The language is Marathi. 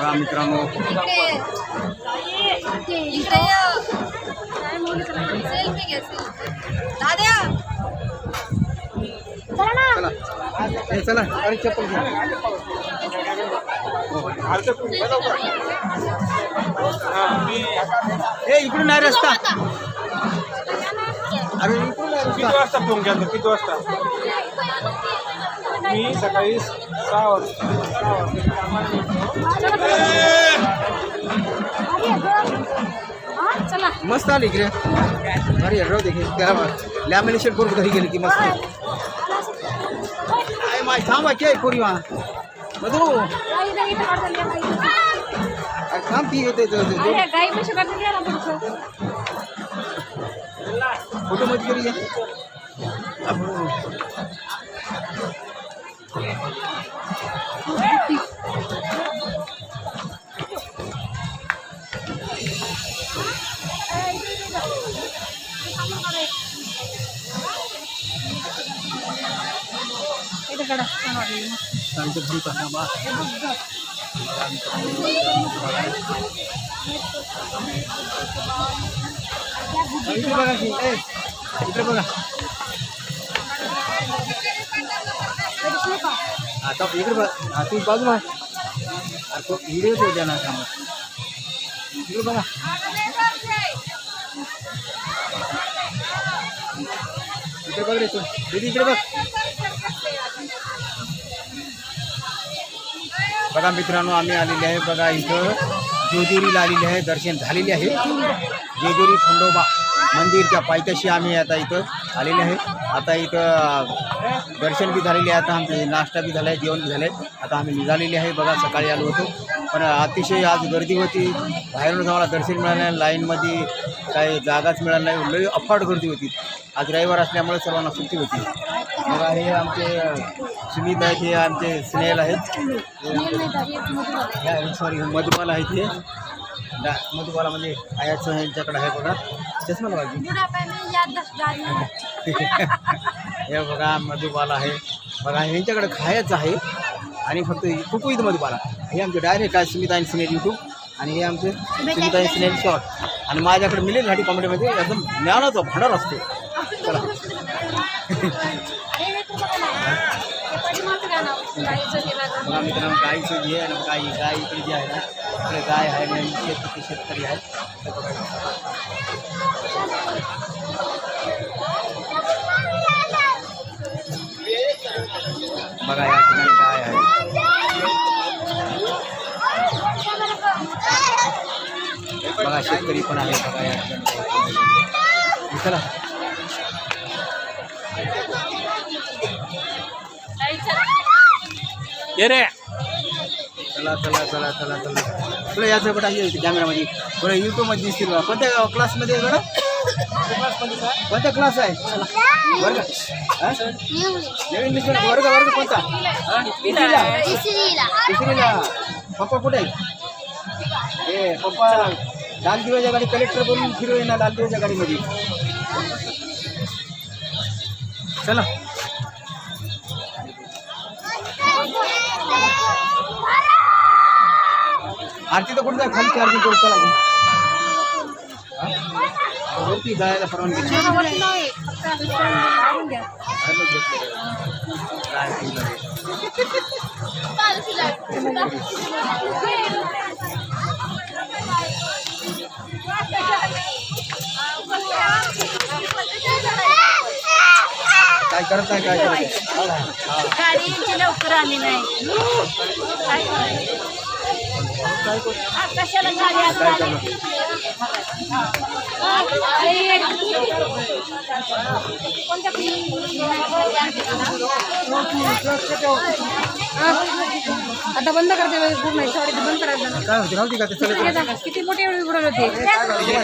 बघा मित्रांनो. सेल्फी घे दाद्या चला चला अरे चप्पल घ्या. ए इकडून नाही रस्ता. अरे इकडून किती वाजता फोन केला किती वाजता? मी सकाळी सहा वाजता सहा वाजता कामाला मस्त आली इकडे. अरे राहू दे त्याला लॅमिनेशन करून घरी गेली की मस्त. काय माय थांबा काय पोरी मधू. थांब ती येते गाई कशी आहे फोटो मध्ये ये. सांगतो घरी बघा इकडे बघा आता इकडे बघा हा तू बाजूला अरे तो व्हिडिओ तो द्या ना थांबा इकडे बघा इकडे बघ रे तू दीदी इकडे बघ बघा मित्रांनो आम्ही आलेले आहे बघा इथं. जेजुरीला आलेले आहे दर्शन झालेले आहे. जेजुरी खंडोबा मंदिरच्या पायथ्याशी आम्ही आता इथं आलेले आहे. आता इथं दर्शन बी झालेले आहे आता आमचे नाश्ता बी झाला आहे जेवण बी झालं आहे आता आम्ही निघालेले आहे बघा सकाळी आलो होतो. पण अतिशय आज गर्दी होती. बाहेरून आम्हाला दर्शन मिळालं नाही लाईनमध्ये काही जागाच मिळाली नाही. लई अफाट गर्दी होती. आज रविवार असल्यामुळे सर्वांना सुट्टी होती. बघा हे आमचे सुमित आहेत हे आमचे स्नेहल आहेत. सॉरी मधुबाला आहेत हे. डा मधुबाला म्हणजे आयाचं यांच्याकडे आहे बघा. चष्मा लावायची बुढापा में याददाश्त जारी है बघा मधुबाला आहे. बघा यांच्याकडे खायचं आहे. आणि फक्त कुकू इथं मधुबाला हे आमचे डायरेक्ट आहे सुमिता आणि स्नेहल यूट्यूब आणि हे आमचे सुमिता आणि स्नेहल शॉर्ट आणि माझ्याकडे मिळेल घाटी कॉमेडीमध्ये एकदम ज्ञानाचा भांडार असतो. चला. मित्रांनो गाईचं जे आहे ना गाई गाय इकडे जे आहे ना इकडे गाय आहे आणि शेतकरी शेतकरी आहे तर बघा. बघा या ठिकाणी गाय आहे बघा शेतकरी पण आहे बघा या ठिकाणी चला ये रे चला चला चला चला चला. तुला याचं बघा हे कॅमेरामध्ये बरं यूट्यूबमध्ये दिसतील बघा. कोणत्या क्लासमध्ये आहे बरं कोणता क्लास आहे. वर्ग मिशन वर्ग वर्ग कोणता? तिसरीला पप्पा कुठे आहेत ए पप्पा लाल दिव्याच्या गाडी कलेक्टर बनून फिरू ना लाल दिव्याच्या गाडीमध्ये. चला. आरती तर कुठं जाय खाली चार्जिंग करू चला हा? वरती जायला परवानगी. काय करत आहे काय करत आहे? लवकर आली नाही कशाला? आता बंद करते पूर्ण साडी बंद करायचं काय होते राहू दे का ते किती मोठे एवढे उडवले होते